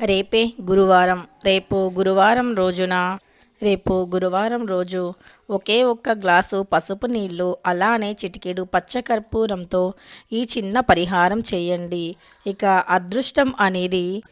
రేపే గురువారం రేపు గురువారం రోజున రేపు గురువారం రోజు ఒకే ఒక్క గ్లాసు పసుపు నీళ్ళు అలానే చిటికెడు పచ్చకర్పూరంతో ఈ చిన్న పరిహారం చేయండి. ఇక అదృష్టం అనేది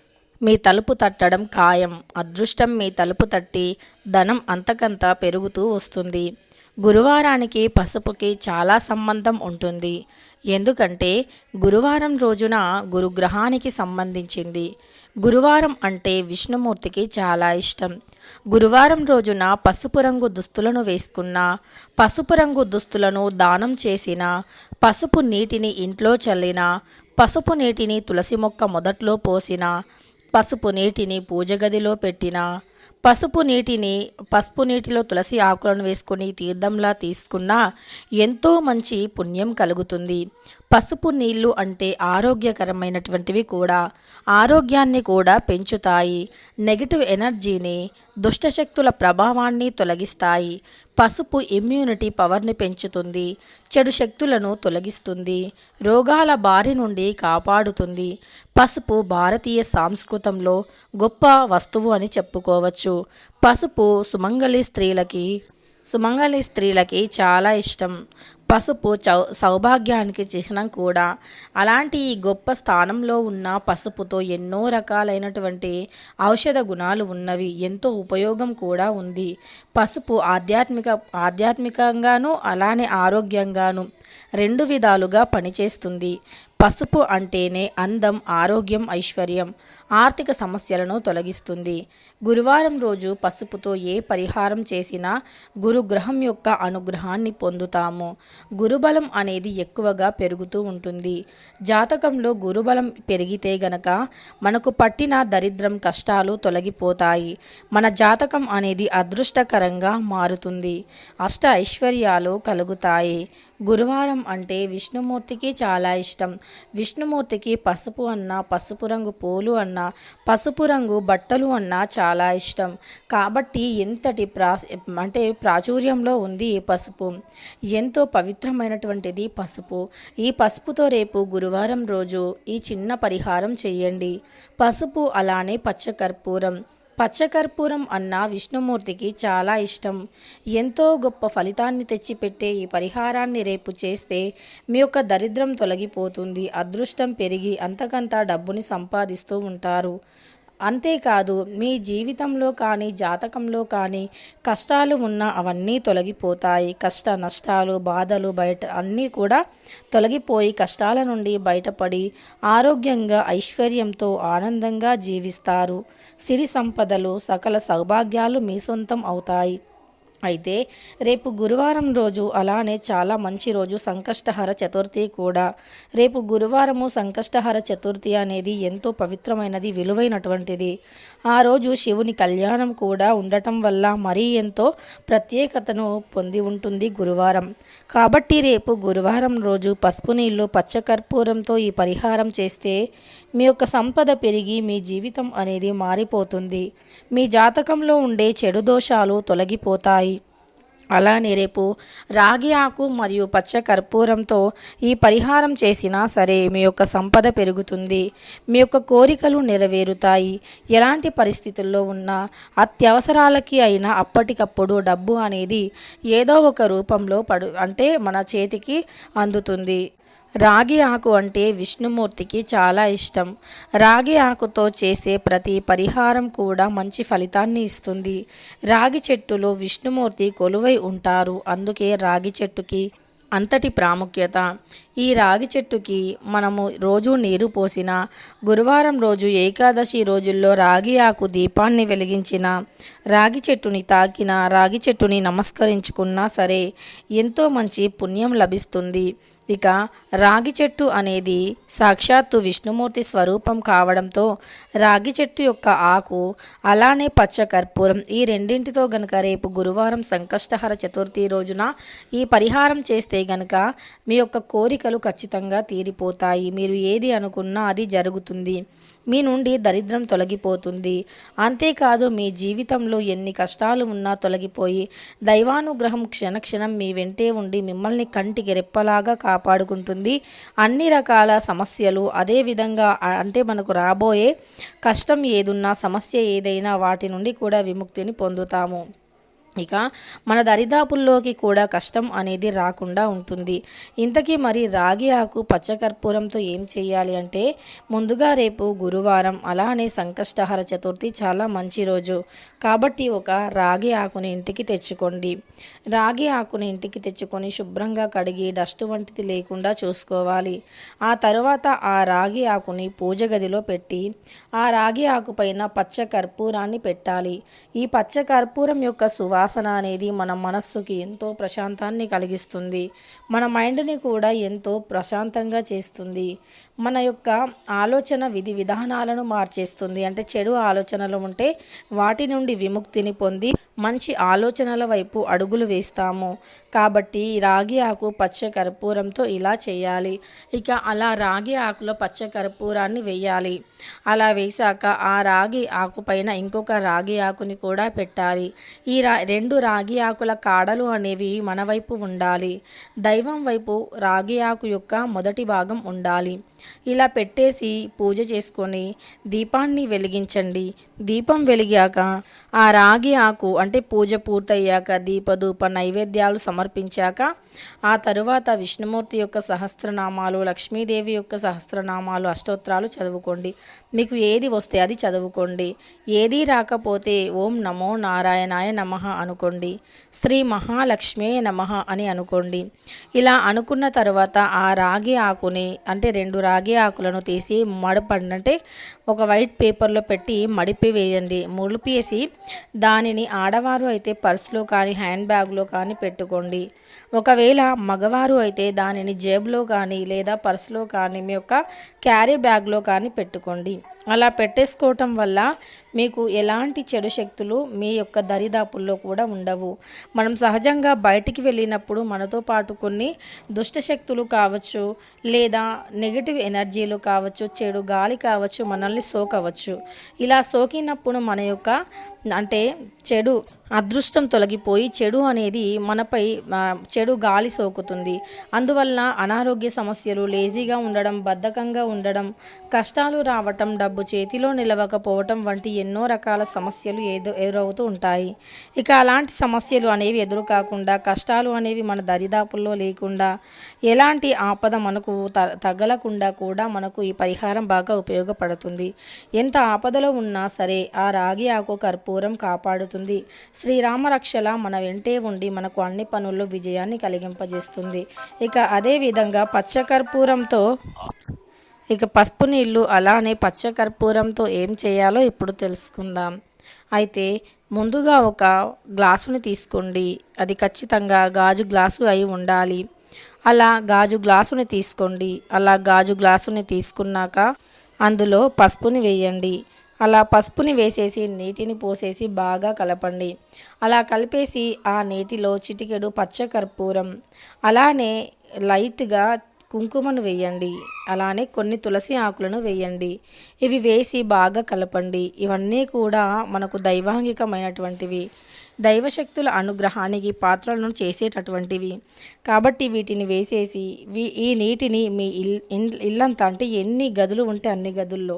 మీ తలుపు తట్టడం ఖాయం. అదృష్టం మీ తలుపు తట్టి ధనం అంతకంత పెరుగుతూ వస్తుంది. గురువారానికి పసుపుకి చాలా సంబంధం ఉంటుంది. ఎందుకంటే గురువారం రోజున గురుగ్రహానికి సంబంధించింది. గురువారం అంటే విష్ణుమూర్తికి చాలా ఇష్టం. గురువారం రోజున పసుపు రంగు దుస్తులను వేసుకున్న పసుపు రంగు దుస్తులను దానం చేసిన పసుపు నీటిని ఇంట్లో చల్లిన పసుపు నీటిని తులసి మొక్క మొదట్లో పోసిన పసుపు నీటిని పూజ గదిలో పెట్టిన పసుపు నీటిని పసుపు నీటిలో తులసి ఆకులను వేసుకొని తీర్థంలా తీసుకున్నా ఎంతో మంచి పుణ్యం కలుగుతుంది. పసుపు నీళ్ళు అంటే ఆరోగ్యకరమైనటువంటివి కూడా ఆరోగ్యాన్ని కూడా పెంచుతాయి. నెగిటివ్ ఎనర్జీని దుష్టశక్తుల ప్రభావాన్ని తొలగిస్తాయి. పసుపు ఇమ్యూనిటీ పవర్ని పెంచుతుంది చెడు శక్తులను తొలగిస్తుంది రోగాల బారి నుండి కాపాడుతుంది. పసుపు భారతీయ సాంస్కృతంలో గొప్ప వస్తువు అని చెప్పుకోవచ్చు. పసుపు సుమంగళి స్త్రీలకి సుమంగళి స్త్రీలకి చాలా ఇష్టం. పసుపు చౌ సౌభాగ్యానికి చిహ్నం కూడా. అలాంటి ఈ గొప్ప స్థానంలో ఉన్న పసుపుతో ఎన్నో రకాలైనటువంటి ఔషధ గుణాలు ఉన్నవి. ఎంతో ఉపయోగం కూడా ఉంది. పసుపు ఆధ్యాత్మిక ఆధ్యాత్మికంగాను అలానే ఆరోగ్యంగాను రెండు విధాలుగా పనిచేస్తుంది. పసుపు అంటేనే అందం ఆరోగ్యం ఐశ్వర్యం ఆర్థిక సమస్యలను తొలగిస్తుంది. గురువారం రోజు పసుపుతో ఏ పరిహారం చేసినా గురుగ్రహం యొక్క అనుగ్రహాన్ని పొందుతాము. గురుబలం అనేది ఎక్కువగా పెరుగుతూ ఉంటుంది. జాతకంలో గురుబలం పెరిగితే గనక మనకు పట్టిన దరిద్రం కష్టాలు తొలగిపోతాయి. మన జాతకం అనేది అదృష్టకరంగా మారుతుంది. అష్ట ఐశ్వర్యాలు కలుగుతాయి. గురువారం అంటే విష్ణుమూర్తికి చాలా ఇష్టం. విష్ణుమూర్తికి పసుపు అన్న పసుపు రంగు పూలు అన్న పసుపు రంగు బట్టలు అన్న చాలా ఇష్టం. కాబట్టి ఎంతటి ప్రా అంటే ప్రాచుర్యంలో ఉంది ఈ పసుపు. ఎంతో పవిత్రమైనటువంటిది పసుపు. ఈ పసుపుతో రేపు గురువారం రోజు ఈ చిన్న పరిహారం చేయండి. పసుపు అలానే పచ్చకర్పూరం పచ్చకర్పూరం అన్న విష్ణుమూర్తికి చాలా ఇష్టం. ఎంతో గొప్ప ఫలితాన్ని తెచ్చిపెట్టే ఈ పరిహారాన్ని రేపు చేస్తే మీ యొక్క దరిద్రం తొలగిపోతుంది అదృష్టం పెరిగి అంతకంతా డబ్బుని సంపాదిస్తూ ఉంటారు. అంతేకాదు మీ జీవితంలో కానీ జాతకంలో కానీ కష్టాలు ఉన్న అవన్నీ తొలగిపోతాయి. కష్ట నష్టాలు బాధలు బయట అన్నీ కూడా తొలగిపోయి కష్టాల నుండి బయటపడి ఆరోగ్యంగా ఐశ్వర్యంతో ఆనందంగా జీవిస్తారు. సిరి సంపదలు సకల సౌభాగ్యాలు మీ సొంతం అవుతాయి. అయితే రేపు గురువారం రోజు అలానే చాలా మంచి రోజు సంకష్టహర చతుర్థి కూడా. రేపు గురువారము సంకష్టహర చతుర్థి అనేది ఎంతో పవిత్రమైనది విలువైనటువంటిది. ఆ రోజు శివుని కళ్యాణం కూడా ఉండటం వల్ల మరీ ఎంతో ప్రత్యేకతను పొంది ఉంటుంది గురువారం. కాబట్టి రేపు గురువారం రోజు పసుపు నీళ్ళు పచ్చకర్పూరంతో ఈ పరిహారం చేస్తే మీ యొక్క సంపద పెరిగి మీ జీవితం అనేది మారిపోతుంది. మీ జాతకంలో ఉండే చెడు దోషాలు తొలగిపోతాయి. అలానే రేపు రాగి ఆకు మరియు పచ్చ కర్పూరంతో ఈ పరిహారం చేసినా సరే మీ యొక్క సంపద పెరుగుతుంది. మీ యొక్క కోరికలు నెరవేరుతాయి. ఎలాంటి పరిస్థితుల్లో ఉన్నా అత్యవసరాలకి అయినా అప్పటికప్పుడు డబ్బు అనేది ఏదో ఒక రూపంలో పడు అంటే మన చేతికి అందుతుంది. రాగి ఆకు అంటే విష్ణుమూర్తికి చాలా ఇష్టం. రాగి ఆకుతో చేసే ప్రతి పరిహారం కూడా మంచి ఫలితాన్ని ఇస్తుంది. రాగి చెట్టులో విష్ణుమూర్తి కొలువై ఉంటారు. అందుకే రాగి చెట్టుకి అంతటి ప్రాముఖ్యత. ఈ రాగి చెట్టుకి మనము రోజు నీరు పోసిన గురువారం రోజు ఏకాదశి రోజుల్లో రాగి ఆకు దీపాన్ని వెలిగించిన రాగి చెట్టుని తాకిన రాగి చెట్టుని నమస్కరించుకున్నా సరే ఎంతో మంచి పుణ్యం లభిస్తుంది. ఇక రాగి చెట్టు అనేది సాక్షాత్తు విష్ణుమూర్తి స్వరూపం కావడంతో రాగి చెట్టు యొక్క ఆకు అలానే పచ్చ కర్పూరం. ఈ రెండింటితో గనక రేపు గురువారం సంకష్టహర చతుర్థి రోజున ఈ పరిహారం చేస్తే గనక మీ యొక్క కోరికలు ఖచ్చితంగా తీరిపోతాయి. మీరు ఏది అనుకున్నా అది జరుగుతుంది. మీ నుండి దరిద్రం తొలగిపోతుంది. అంతేకాదు మీ జీవితంలో ఎన్ని కష్టాలు ఉన్నా తొలగిపోయి దైవానుగ్రహం క్షణక్షణం మీ వెంటే ఉండి మిమ్మల్ని కంటికి రెప్పలాగా కాపాడుకుంటుంది. అన్ని రకాల సమస్యలు అదేవిధంగా అంటే మనకు రాబోయే కష్టం ఏదున్నా సమస్య ఏదైనా వాటి నుండి కూడా విముక్తిని పొందుతాము. ఇక మన దరిదాపుల్లోకి కూడా కష్టం అనేది రాకుండా ఉంటుంది. ఇంతకీ మరి రాగి ఆకు పచ్చకర్పూరంతో ఏం చేయాలి అంటే ముందుగా రేపు గురువారం అలానే సంకష్టహర చతుర్థి చాలా మంచి రోజు. కాబట్టి ఒక రాగి ఆకుని ఇంటికి తెచ్చుకోండి. రాగి ఆకుని ఇంటికి తెచ్చుకొని శుభ్రంగా కడిగి డస్ట్ వంటిది లేకుండా చూసుకోవాలి. ఆ తర్వాత ఆ రాగి ఆకుని పూజ గదిలో పెట్టి ఆ రాగి ఆకు పైన పచ్చ కర్పూరాన్ని పెట్టాలి. ఈ పచ్చ కర్పూరం యొక్క సువా వాసన అనేది మన మనస్సుకి ఎంతో ప్రశాంతాన్ని కలిగిస్తుంది. మన మైండ్ని కూడా ఎంతో ప్రశాంతంగా చేస్తుంది. మన యొక్క ఆలోచన విధి విధానాలను మార్చేస్తుంది. అంటే చెడు ఆలోచనలు ఉంటే వాటి నుండి విముక్తిని పొంది మంచి ఆలోచనల వైపు అడుగులు వేస్తాము. కాబట్టి రాగి ఆకు పచ్చ కర్పూరంతో ఇలా చేయాలి. ఇక అలా రాగి ఆకులో పచ్చ కర్పూరాన్ని వేయాలి. అలా వేశాక ఆ రాగి ఆకు పైన ఇంకొక రాగి ఆకుని కూడా పెట్టాలి. ఈ రా రెండు రాగి ఆకుల కాడలు అనేవి మన వైపు ఉండాలి. దైవం వైపు రాగి ఆకు యొక్క మొదటి భాగం ఉండాలి. ఇలా పెట్టేసి పూజ చేసుకొని దీపాన్ని వెలిగించండి. దీపం వెలిగాక ఆ రాగి ఆకు అంటే పూజ పూర్తయ్యాక దీపధూప నైవేద్యాలు సమర్పించాక ఆ తరువాత విష్ణుమూర్తి యొక్క సహస్రనామాలు లక్ష్మీదేవి యొక్క సహస్రనామాలు అష్టోత్తరాలు చదువుకోండి. మీకు ఏది వస్తే అది చదువుకోండి. ఏది రాకపోతే ఓం నమో నారాయణాయ నమః అనుకోండి. శ్రీ మహాలక్ష్మే నమః అని అనుకోండి. ఇలా అనుకున్న తర్వాత ఆ రాగి ఆకుని అంటే రెండు రాగి ఆకులను తీసి మడపండి ఒక వైట్ పేపర్లో పెట్టి మడిపి వేయండి. ముడిపేసి దానిని ఆడవారు అయితే పర్సులో కానీ హ్యాండ్ బ్యాగ్లో కానీ పెట్టుకోండి. ఒకవేళ మగవారు అయితే దానిని జేబులో కానీ లేదా పర్సులో కానీ మీ యొక్క క్యారీ బ్యాగ్లో కానీ పెట్టుకోండి. అలా పెట్టేసుకోవటం వల్ల మీకు ఎలాంటి చెడు శక్తులు మీ యొక్క దరిదాపుల్లో కూడా ఉండవు. మనం సహజంగా బయటికి వెళ్ళినప్పుడు మనతో పాటు కొన్ని దుష్ట శక్తులు కావచ్చు లేదా నెగిటివ్ ఎనర్జీలు కావచ్చు చెడు గాలి కావచ్చు మనల్ని సోకవచ్చు. ఇలా సోకినప్పుడు మన యొక్క అంటే చెడు అదృష్టం తొలగిపోయి చెడు అనేది మనపై చెడు గాలి సోకుతుంది. అందువల్ల అనారోగ్య సమస్యలు లేజీగా ఉండడం బద్ధకంగా ఉండడం కష్టాలు రావటం డబ్బు చేతిలో నిలవకపోవటం వంటి ఎన్నో రకాల సమస్యలు ఏదో ఎదురవుతూ ఉంటాయి. ఇక అలాంటి సమస్యలు అనేవి ఎదురు కాకుండా కష్టాలు అనేవి మన దరిదాపుల్లో లేకుండా ఎలాంటి ఆపద మనకు త తగలకుండా కూడా మనకు ఈ పరిహారం బాగా ఉపయోగపడుతుంది. ఎంత ఆపదలో ఉన్నా సరే ఆ రాగి ఆకు కర్పూరం కాపాడుతుంది. శ్రీరామరక్షల మన వెంటే ఉండి మనకు అన్ని పనుల్లో విజయాన్ని కలిగింపజేస్తుంది. ఇక అదే విధంగా పచ్చ కర్పూరంతో ఇక పసుపు నీళ్ళు అలానే పచ్చ కర్పూరంతో ఏం చేయాలో ఇప్పుడు తెలుసుకుందాం. అయితే ముందుగా ఒక గ్లాసుని తీసుకోండి. అది ఖచ్చితంగా గాజు గ్లాసు అయి ఉండాలి. అలా గాజు గ్లాసుని తీసుకోండి. అలా గాజు గ్లాసుని తీసుకున్నాక అందులో పసుపుని వేయండి. అలా పసుపుని వేసేసి నీటిని పోసేసి బాగా కలపండి. అలా కలిపేసి ఆ నీటిలో చిటికెడు పచ్చ కర్పూరం అలానే లైట్గా కుంకుమను వేయండి. అలానే కొన్ని తులసి ఆకులను వేయండి. ఇవి వేసి బాగా కలపండి. ఇవన్నీ కూడా మనకు దైవాంగికమైనటువంటివి. దైవశక్తుల అనుగ్రహానికి పాత్రలను చేసేటటువంటివి. కాబట్టి వీటిని వేసేసి వీ ఈ నీటిని మీ ఇల్ ఇల్లంతా అంటే ఎన్ని గదులు ఉంటే అన్ని గదుల్లో.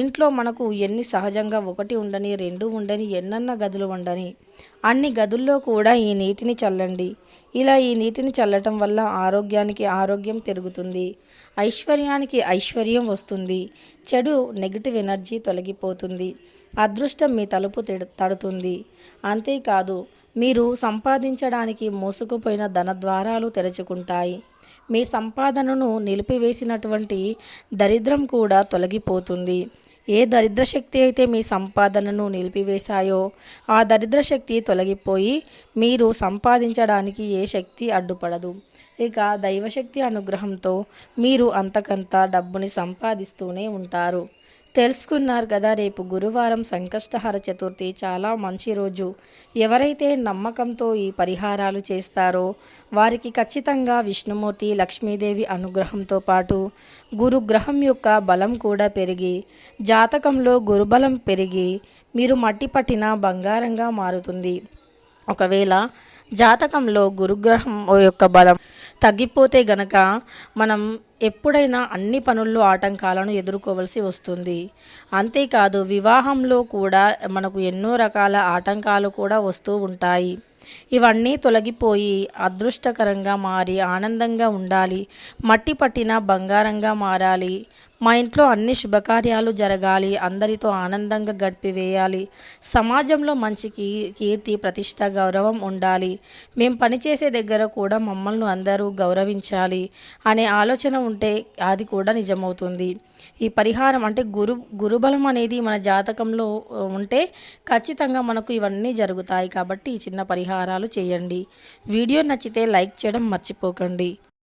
ఇంట్లో మనకు ఎన్ని సహజంగా ఒకటి ఉండని రెండు ఉండని ఎన్నన్న గదులు ఉండని అన్ని గదుల్లో కూడా ఈ నీటిని చల్లండి. ఇలా ఈ నీటిని చల్లటం వల్ల ఆరోగ్యానికి ఆరోగ్యం పెరుగుతుంది. ఐశ్వర్యానికి ఐశ్వర్యం వస్తుంది. చెడు నెగిటివ్ ఎనర్జీ తొలగిపోతుంది. అదృష్టం మీ తలుపు తడుతుంది. అంతేకాదు మీరు సంపాదించడానికి మోసుకుపోయిన ధన ద్వారాలు తెరుచుకుంటాయి. మీ సంపాదనను నిలిపివేసినటువంటి దరిద్రం కూడా తొలగిపోతుంది. ఏ దరిద్ర శక్తి అయితే మీ సంపాదనను నిలిపివేశాయో ఆ దరిద్ర శక్తి తొలగిపోయి మీరు సంపాదించడానికి ఏ శక్తి అడ్డుపడదు. ఇక దైవశక్తి అనుగ్రహంతో మీరు అంతకంత డబ్బుని సంపాదిస్తూనే ఉంటారు. తెలుసుకున్నారు కదా రేపు గురువారం సంకష్టహర చతుర్థి చాలా మంచి రోజు. ఎవరైతే నమ్మకంతో ఈ పరిహారాలు చేస్తారో వారికి ఖచ్చితంగా విష్ణుమూర్తి లక్ష్మీదేవి అనుగ్రహంతో పాటు గురుగ్రహం యొక్క బలం కూడా పెరిగి జాతకంలో గురుబలం పెరిగి మీరు మట్టి పట్టిన బంగారంగా మారుతుంది. ఒకవేళ జాతకంలో గురుగ్రహం యొక్క బలం తగ్గిపోతే గనక మనం ఎప్పుడైనా అన్ని పనుల్లో ఆటంకాలను ఎదుర్కోవలసి వస్తుంది. అంతేకాదు వివాహంలో కూడా మనకు ఎన్నో రకాల ఆటంకాలు కూడా వస్తూ ఉంటాయి. ఇవన్నీ తొలగిపోయి అదృష్టకరంగా మారి ఆనందంగా ఉండాలి. మట్టి పట్టిన బంగారంగా మారాలి. మా ఇంట్లో అన్ని శుభకార్యాలు జరగాలి అందరితో ఆనందంగా గడిపివేయాలి సమాజంలో మంచి కీ కీర్తి ప్రతిష్ట గౌరవం ఉండాలి. మేము పనిచేసే దగ్గర కూడా మమ్మల్ని అందరూ గౌరవించాలి అనే ఆలోచన ఉంటే అది కూడా నిజమవుతుంది. ఈ పరిహారం అంటే గురు గురుబలం అనేది మన జాతకంలో ఉంటే ఖచ్చితంగా మనకు ఇవన్నీ జరుగుతాయి కాబట్టి ఈ చిన్న పరిహారాలు చేయండి. వీడియో నచ్చితే లైక్ చేయడం మర్చిపోకండి.